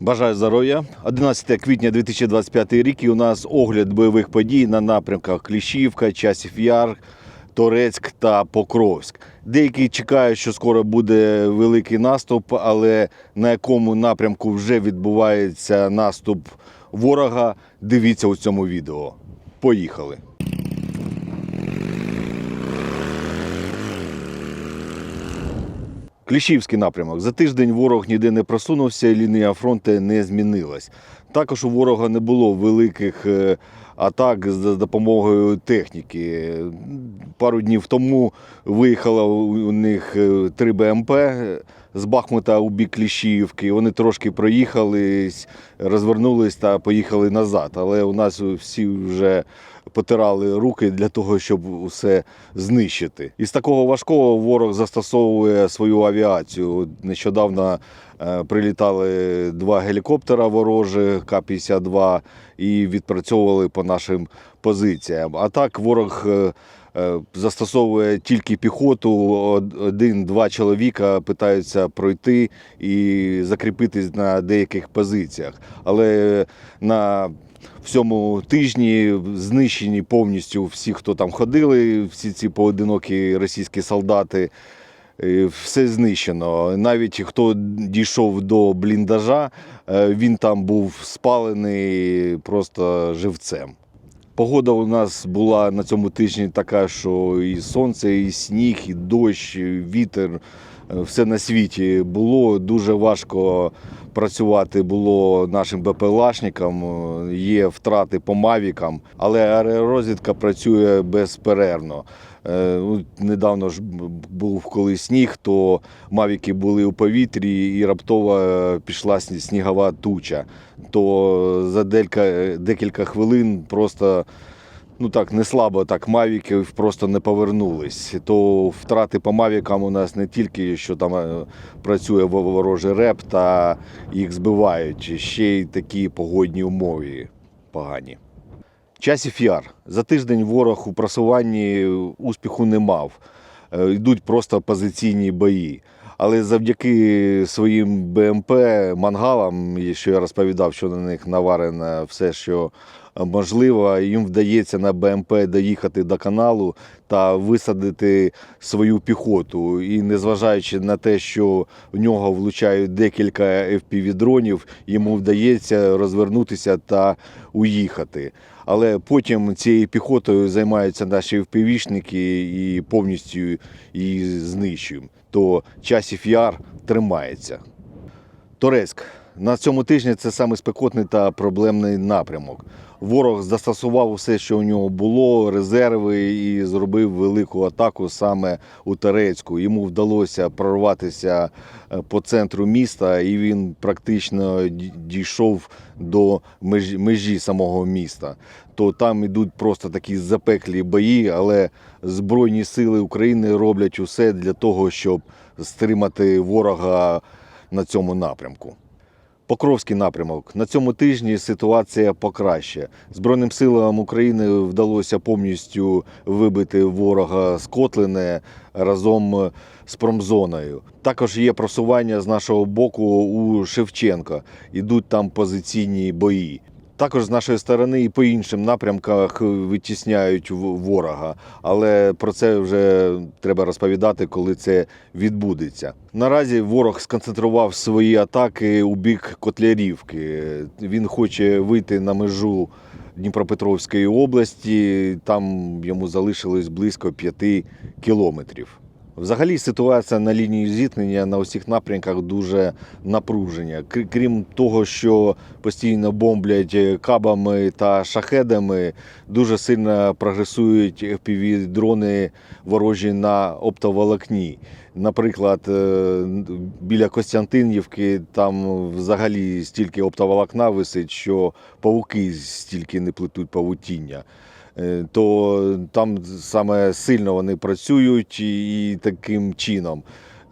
Бажаю здоров'я. 11 квітня 2025 рік і у нас огляд бойових подій на напрямках Кліщівка, Часів Яр, Торецьк та Покровськ. Деякі чекають, що скоро буде великий наступ, але на якому напрямку вже відбувається наступ ворога, дивіться у цьому відео. Поїхали! Кліщівський напрямок. За тиждень ворог ніде не просунувся, і лінія фронту не змінилась. Також у ворога не було великих е, атак з допомогою техніки. Пару днів тому виїхало у них е, три БМП з Бахмута у бік Кліщівки. Вони трошки проїхались, розвернулись та поїхали назад. Але у нас всі вже потирали руки для того, щоб усе знищити. Із такого важкого ворог застосовує свою авіацію. Нещодавно е, прилітали два гелікоптера ворожі К-52 і відпрацьовували по нашим позиціям. А так ворог. Е, Застосовує тільки піхоту, один-два чоловіка питаються пройти і закріпитись на деяких позиціях. Але на всьому тижні знищені повністю всі, хто там ходили, всі ці поодинокі російські солдати. Все знищено. Навіть хто дійшов до бліндажа, е, він там був спалений просто живцем. Погода у нас була на цьому тижні така, що і сонце, і сніг, і дощ, і вітер. е, Все на світі було. Дуже важко працювати було нашим БПЛАшникам. е, Є втрати по мавікам, але аеророзвідка працює безперервно. Е, ну, Недавно ж був коли сніг, то мавіки були у повітрі і раптово е, пішла снігова туча. То за декілька, декілька хвилин просто ну так не слабо так мавіків просто не повернулись. То втрати по мавікам у нас не тільки що там е, працює ворожий реп та їх збивають, ще й такі погодні умови погані. Часів яр. За тиждень ворог у просуванні успіху не мав. Е, Йдуть просто позиційні бої. Але завдяки своїм БМП, мангалам, що я розповідав, що на них наварено все, що можливо, їм вдається на БМП доїхати до каналу та висадити свою піхоту. І незважаючи на те, що в нього влучають декілька FPV-дронів, йому вдається розвернутися та уїхати. Але потім цією піхотою займаються наші впівішники і повністю її знищуємо. То часів яр тримається. Торецьк. На цьому тижні це саме спекотний та проблемний напрямок. Ворог застосував усе, що у нього було, резерви, і зробив велику атаку саме у Торецьку. Йому вдалося прорватися е, по центру міста, і він практично дійшов до межі самого міста. То там ідуть просто такі запеклі бої, але Збройні сили України роблять усе для того, щоб стримати ворога на цьому напрямку. Покровський напрямок. На цьому тижні ситуація покраще. Збройним силам України вдалося повністю вибити ворога з Котлине разом з промзоною. Також є просування з нашого боку у Шевченка. Ідуть там позиційні бої. Також з нашої сторони і по іншим напрямках витісняють ворога, але про це вже треба розповідати, коли це відбудеться. Наразі ворог сконцентрував свої атаки у бік Котлярівки. Він хоче вийти на межу Дніпропетровської області. Там йому залишилось близько п'яти кілометрів. Взагалі ситуація на лінії зіткнення на усіх напрямках дуже напруження. Крім того, що постійно бомблять е, кабами та шахедами, дуже сильно прогресують fpv дрони ворожі на оптоволокні. Наприклад, е, біля Костянтинівки там взагалі стільки оптоволокна висить, що павуки стільки не плетуть павутіння. Е, то там саме сильно вони працюють і таким чином.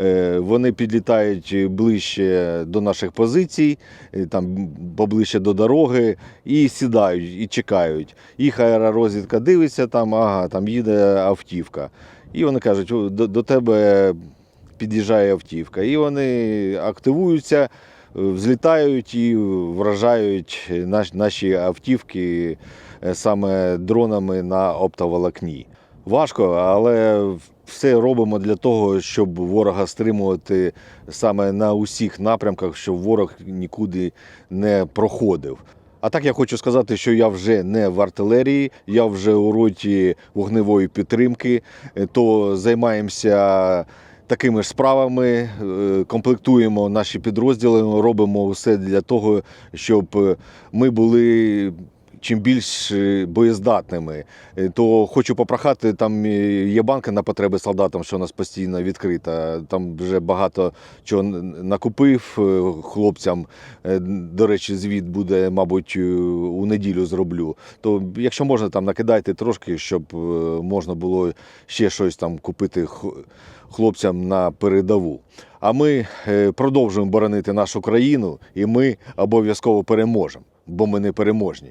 Е, Вони підлітають ближче до наших позицій, е, там поближче до дороги, і сідають, і чекають. Їх аеророзвідка дивиться, там, ага, там їде автівка. І вони кажуть, до, до тебе під'їжджає автівка. І вони активуються, взлітають і вражають наш- наші автівки е, саме дронами на оптоволокні. Важко, але все робимо для того, щоб ворога стримувати саме на усіх напрямках, щоб ворог нікуди не проходив. А так я хочу сказати, що я вже не в артилерії, я вже у роті вогневої підтримки, е, то займаємося такими ж справами, е, комплектуємо наші підрозділи, робимо все для того, щоб е, ми були чим більш е, боєздатними. Е, То хочу попрохати, там е, є банка на потреби солдатам, що у нас постійно відкрита. Там вже багато чого накупив хлопцям. До речі, звіт буде, мабуть, у неділю зроблю. То якщо можна, там накидайте трошки, щоб можна було ще щось там купити хлопцям на передову. А ми продовжуємо боронити нашу країну, і ми обов'язково переможемо, бо ми не переможні.